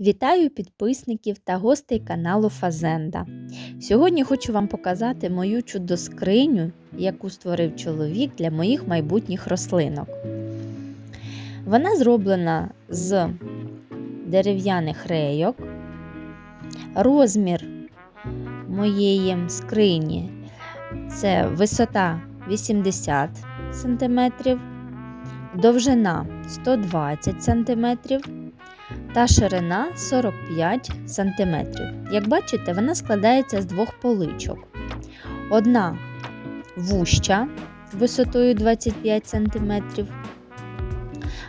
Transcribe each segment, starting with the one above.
Вітаю підписників та гостей каналу Фазенда. Сьогодні хочу вам показати мою чудоскриню, яку створив чоловік для моїх майбутніх рослинок. Вона зроблена з дерев'яних рейок. Розмір моєї скрині це висота 80 см, довжина 120 см та ширина 45 см. Як бачите, вона складається з двох поличок. Одна вуща висотою 25 см,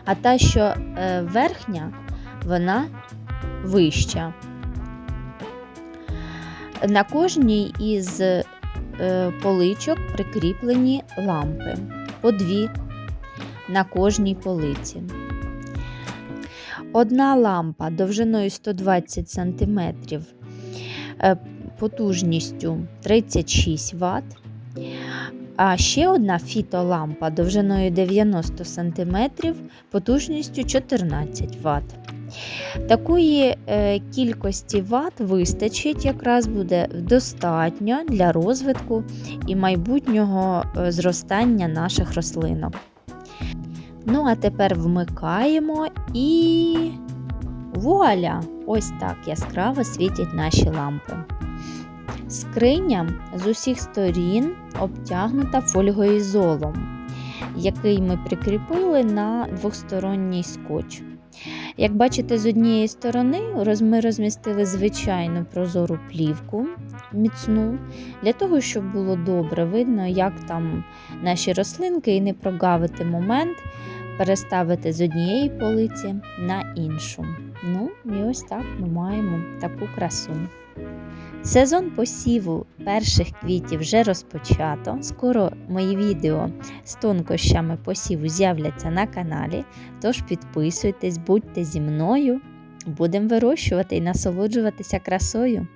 а та, що е, верхня, вона вища. На кожній із е, поличок прикріплені лампи по дві на кожній полиці. Одна лампа довжиною 120 см, потужністю 36 Вт, а ще одна фітолампа довжиною 90 см, потужністю 14 Вт. Такої е, кількості Вт вистачить, якраз буде достатньо для розвитку і майбутнього е, зростання наших рослинок. Ну, а тепер вмикаємо і вуаля! Ось так яскраво світять наші лампи. Скриня з усіх сторін обтягнута фольгоізолом, який ми прикріпили на двосторонній скотч. Як бачите, з однієї сторони ми розмістили звичайну прозору плівку міцну, для того, щоб було добре видно, як там наші рослинки, і не прогавити момент, переставити з однієї полиці на іншу. Ну, і ось так ми маємо таку красу. Сезон посіву перших квітів вже розпочато. Скоро мої відео з тонкощами посіву з'являться на каналі. Тож підписуйтесь, будьте зі мною, будемо вирощувати і насолоджуватися красою.